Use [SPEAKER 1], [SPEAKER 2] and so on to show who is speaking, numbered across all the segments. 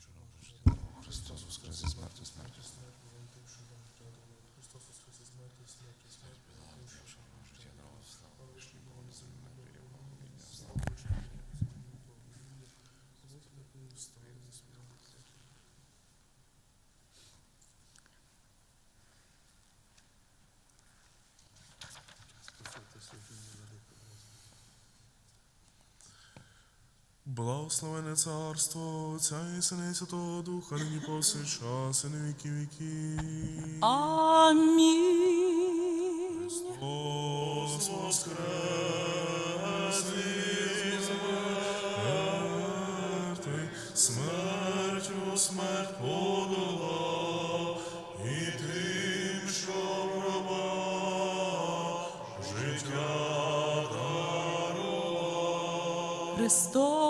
[SPEAKER 1] Jesús. Благословене царство Отця і Сина і Святого Духа, нині повсякчас і на віки віки.
[SPEAKER 2] Амінь.
[SPEAKER 1] Христос воскрес із мертвих, смертю смерть подолав, і тим, що в життя дарував.
[SPEAKER 2] Христос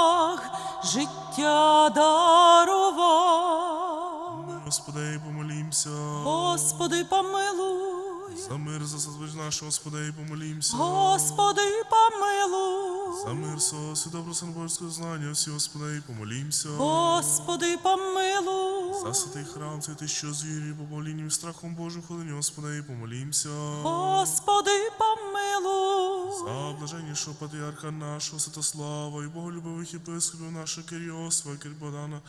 [SPEAKER 2] життя дарував.
[SPEAKER 1] Господи, помолімся.
[SPEAKER 2] Господи, помилуй.
[SPEAKER 1] За мир за зазвич наш, Господи, помолімся.
[SPEAKER 2] Господи, помилуй.
[SPEAKER 1] За мир сос і добро божського знання, всі, Господи, помолімся.
[SPEAKER 2] Господи, помилуй.
[SPEAKER 1] За святий храм, святий, що з вірою, помолінням і страхом Божим ходині, Господи, помолімся.
[SPEAKER 2] Господи,
[SPEAKER 1] За блаженнішого патріарха нашого Святослава і боголюбових єпископів нашого Кирйосва, Кирбодана,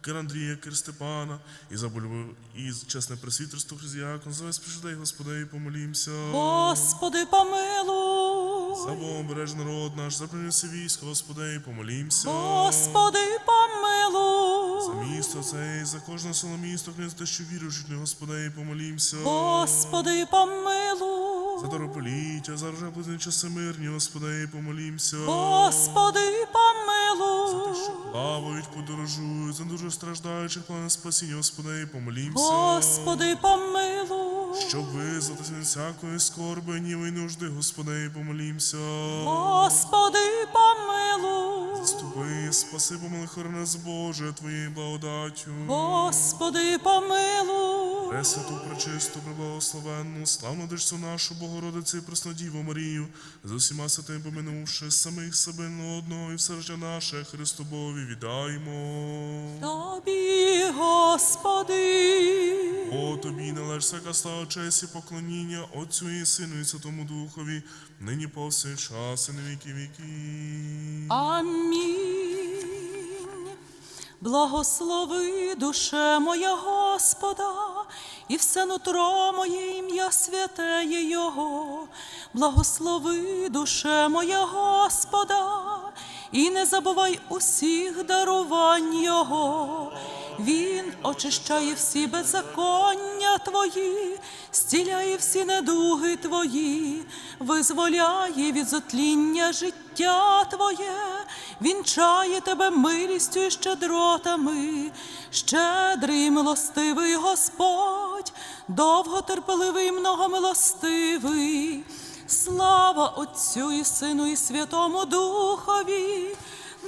[SPEAKER 1] Кир Андрія, Кир Степана, і за і чесне пресвітерство Християкон, за весь пришедей, Господи, помолімся.
[SPEAKER 2] Господи, помилуй.
[SPEAKER 1] За Богом береж народ наш, за принесе військо, Господи, помолімся.
[SPEAKER 2] Господи, помилуй.
[SPEAKER 1] За місто це, і за кожне село місто, князь, те, що вірують, нього, Господи, помолімся.
[SPEAKER 2] Господи, помилуй.
[SPEAKER 1] За дорополіття, за вже часи мирні, Господи, помолімся.
[SPEAKER 2] Господи, помилуй.
[SPEAKER 1] Плавають, подорожують, за дуже страждаючих плани спасіння, Господи, помолімся.
[SPEAKER 2] Господи, помилуй.
[SPEAKER 1] Щоб визватися від всякої скорби, ніви й нужди, Господи, помолімся.
[SPEAKER 2] Господи, помилуй.
[SPEAKER 1] Ступи, спаси, помили хорони з Боже, Твоєю благодаттю.
[SPEAKER 2] Господи, помилуй.
[SPEAKER 1] Пресвяту, пречисту, преблагословенну, славну дочцю нашу, Богородицю і Преснодіву Марію, з усіма святим поминувши самих себе на одного і все життя наше, Христу Бові віддаємо.
[SPEAKER 2] Тобі, Господи.
[SPEAKER 1] О тобі належить всяка слава, честь і поклоніння Отцю і Сину і Святому Духові, нині повсякчас і на віки віки.
[SPEAKER 2] Амінь. Благослови душе моя Господа, і все нутро моє ім'я святеє Його. Благослови душе моя Господа, і не забувай усіх дарувань Його. Він очищає всі беззаконня Твої, стіляє всі недуги Твої, визволяє від зотління життя Твоє, вінчає тебе милістю і щедротами, щедрий і милостивий Господь, довготерпеливий, і многомилостивий. Слава Отцю і Сину, і Святому Духові,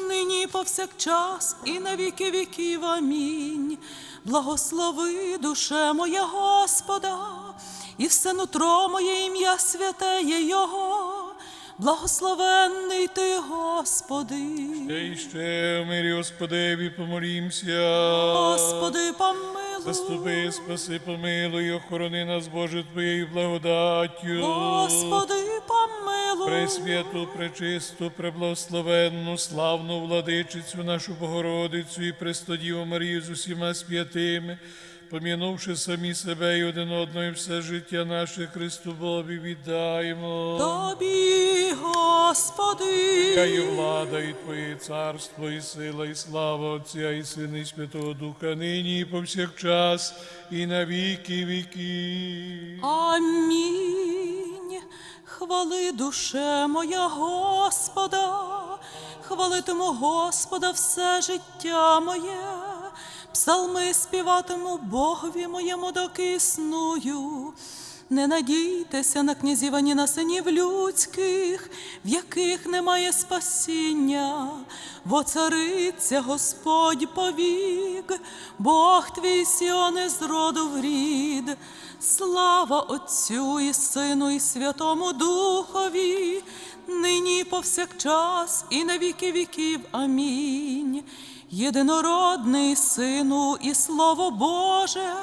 [SPEAKER 2] нині повсякчас, і на віки віків. Амінь. Благослови душе моя Господа, і все нутро моє ім'я святеє Його. Благословенний ти, Господи,
[SPEAKER 3] Ще і ще в мирі Господеві помолімся.
[SPEAKER 2] Господи, помилуй.
[SPEAKER 3] Заступи, спаси, помилуй, охорони нас, Боже, Твоєю благодаттю.
[SPEAKER 2] Господи.
[SPEAKER 3] Пресвяту, пречисту, преблагословенну, славну владичицю нашу Богородицю і Престодіву Марію з усіма святими, помінувши самі себе і один одного, і все життя наше Христу Бобі віддаємо.
[SPEAKER 2] Тобі, Господи.
[SPEAKER 3] Та і влада, і Твоє царство, і сила, і слава Отця, і Сина, і Святого Духа, нині, і повсякчас, і на віки віки.
[SPEAKER 2] Амінь. Хвали душе моя Господа, хвалитиму Господа все життя моє, псалми співатиму Богові моєму доки існую. Не надійтеся на князів ані на синів людських, в яких немає спасіння, воцариться Господь повік, Бог твій Сіоне з роду в рід. Слава Отцю і Сину, і Святому Духові, нині повсякчас, і на віки віків. Амінь. Єдинородний Сину і Слово Боже,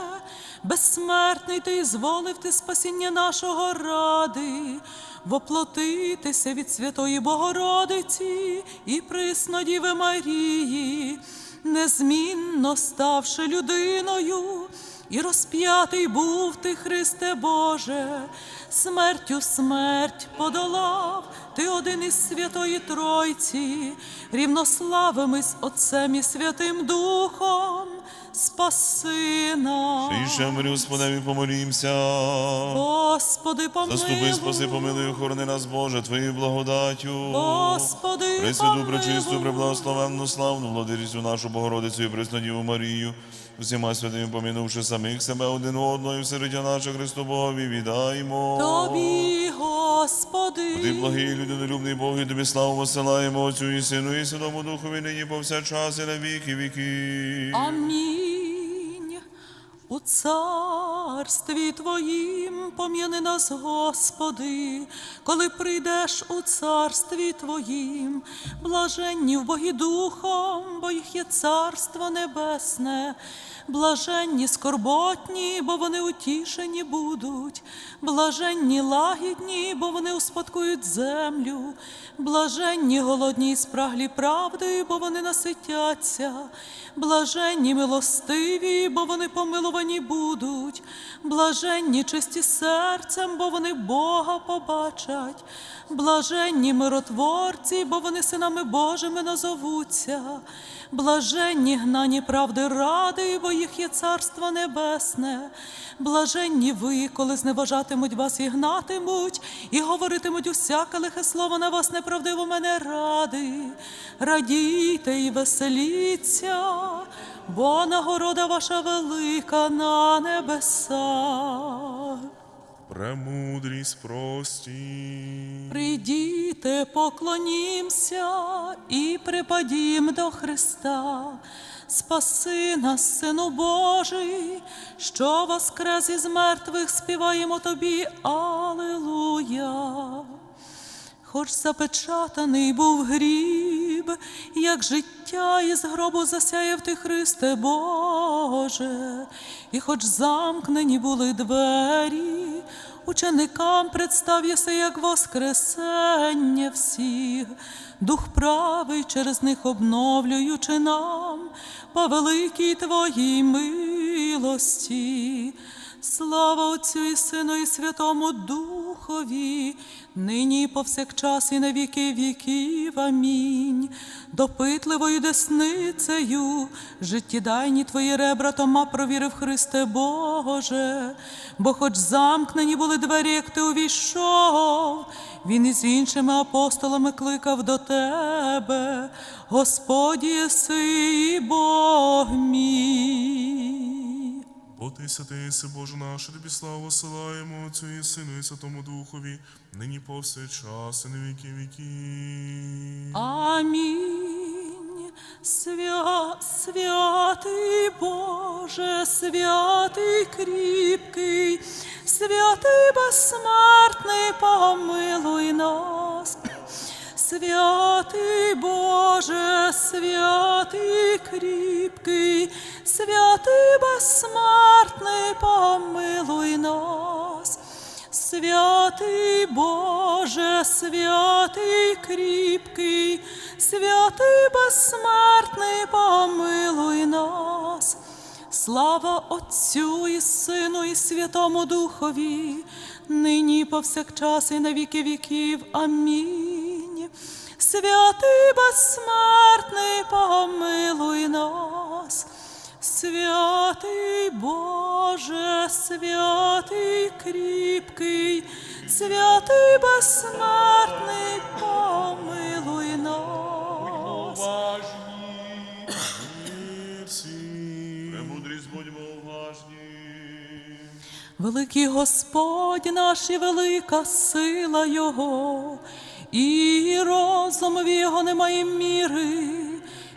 [SPEAKER 2] безсмертний ти зволив ти спасіння нашого ради, воплотитися від Святої Богородиці і приснодіви Марії, незмінно ставши людиною. І розп'ятий був ти, Христе Боже, смертю смерть подолав, ти один із Святої Тройці, рівнославими з Отцем і Святим Духом, спаси нас.
[SPEAKER 4] Іще мирі, Господеві, помолімся.
[SPEAKER 2] Господи, помилуй.
[SPEAKER 4] Заступи, спаси, помилуй, охорони нас, Боже, Твоєю благодаттю.
[SPEAKER 2] Господи,
[SPEAKER 4] Пресвяту, пречисту, преблагословенну, славну, владичицю нашу Богородицю і Преснодіву Марію, усіма святими помінувши самих себе один одного, і всередя наше Христу Богові віддаємо.
[SPEAKER 2] Тобі, Господи,
[SPEAKER 4] Ти благий, людинолюбний Бог, і тобі славу посилаємо Отцю і Сину, і Святому Духові, нині повсякчас, і на віки віки.
[SPEAKER 2] Амінь. У царстві Твоїм пом'яни нас, Господи, коли прийдеш у царстві Твоїм, блаженні в Богі Духом, бо їх є царство небесне, блаженні скорботні, бо вони утішені будуть, блаженні лагідні, бо вони успадкують землю, блаженні голодні і спраглі правди, бо вони наситяться, блаженні милостиві, бо вони помилувані будуть, блаженні чисті серцем, бо вони Бога побачать, блаженні миротворці, бо вони синами Божими назовуться, блаженні гнані правди ради, бо їх є царство небесне, блаженні ви, коли зневажатимуть вас і гнатимуть, і говоритимуть усяке лихе слово на вас неправдиво мене ради. Радійте і веселіться, бо нагорода ваша велика на небесах.
[SPEAKER 1] Премудрість прості.
[SPEAKER 2] Прийдіте, поклонімся і припадім до Христа. Спаси нас, Сину Божий, що воскрес із мертвих співаємо тобі. Алилуя. Хоч запечатаний був гріб, як життя із гробу засяяв ти, Христе Боже, і хоч замкнені були двері, ученикам представ єси, як воскресення всіх, дух правий через них обновлюючи нам по великій твоїй милості. Слава Отцю і Сину, і Святому Духові, нині і повсякчас і на віки віків. Амінь. Допитливою десницею, життєдайні твої ребра Тома провірив Христе Боже, бо хоч замкнені були двері, як ти увійшов, він із іншими апостолами кликав до тебе, Господь єси і Бог мій.
[SPEAKER 1] Бо ти єси, Боже наш, тобі славу силаємо Отцю і Сину і Святому Духові, нині повсякчас і на віки віки.
[SPEAKER 2] Амінь. Свя, святий Боже, святий кріпкий, святий безсмертний, помилуй нас. Святий Боже, святий кріпкий, святий безсмертний, помилуй нас. Святий Боже, святий кріпкий, святий безсмертний, помилуй нас. Слава Отцю і Сину, і Святому Духові, нині повсякчас і на віки віків. Амінь. Святий безсмертний, помилуй нас. Святий Боже, святий кріпкий, святий безсмертний, помилуй нас.
[SPEAKER 4] Премудрість будьмо уважні.
[SPEAKER 2] Великий Господь наш і велика сила Його, і розумові Його немає міри,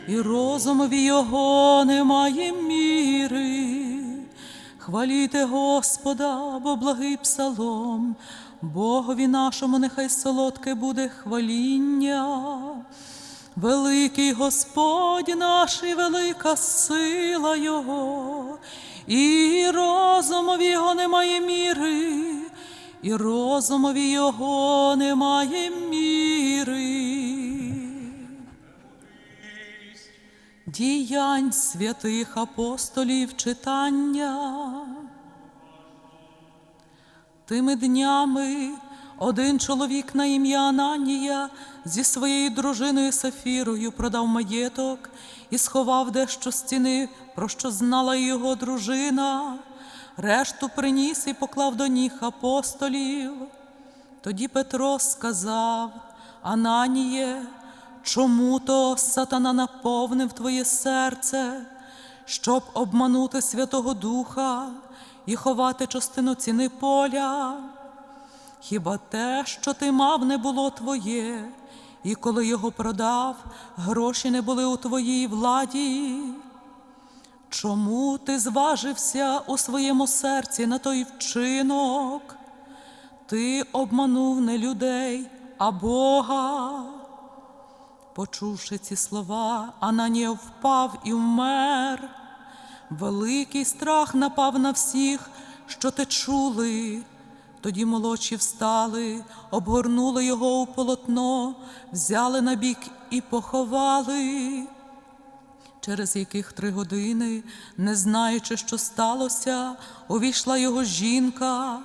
[SPEAKER 2] і розумові Його немає міри. Хваліте Господа, бо благий псалом, Богові нашому нехай солодке буде хваління. Великий Господь наш і велика сила Його, і розумові Його немає міри, і розумові Його немає міри. Діянь святих апостолів читання. Тими днями один чоловік на ім'я Ананія зі своєю дружиною Сафірою продав маєток і сховав дещо стіни, про що знала його дружина. Решту приніс і поклав до ніг апостолів. Тоді Петро сказав: Ананіє, чому то сатана наповнив твоє серце, щоб обманути Святого Духа і ховати частину ціни поля? Хіба те, що ти мав, не було твоє, і коли його продав, гроші не були у твоїй владі? Чому ти зважився у своєму серці на той вчинок? Ти обманув не людей, а Бога. Почувши ці слова, Ананія впав і вмер. Великий страх напав на всіх, що те чули. Тоді молодші встали, обгорнули його у полотно, взяли на бік і поховали. Через яких три години, не знаючи, що сталося, увійшла його жінка.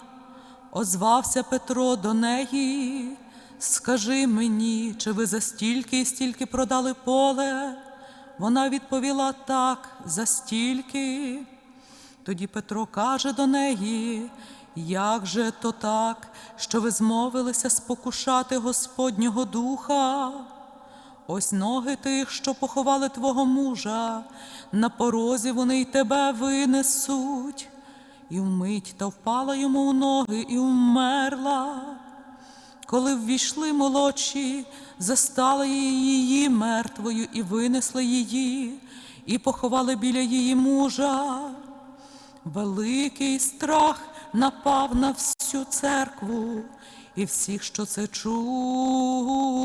[SPEAKER 2] Озвався Петро до неї. Скажи мені, чи ви за стільки і стільки продали поле? Вона відповіла так, за стільки. Тоді Петро каже до неї, як же то так, що ви змовилися спокушати Господнього духа? Ось ноги тих, що поховали твого мужа, на порозі вони й тебе винесуть. І вмить та впала йому у ноги і вмерла. Коли ввійшли молодші, застали її мертвою і винесли її, і поховали біля її мужа. Великий страх напав на всю церкву і всіх, що це чули.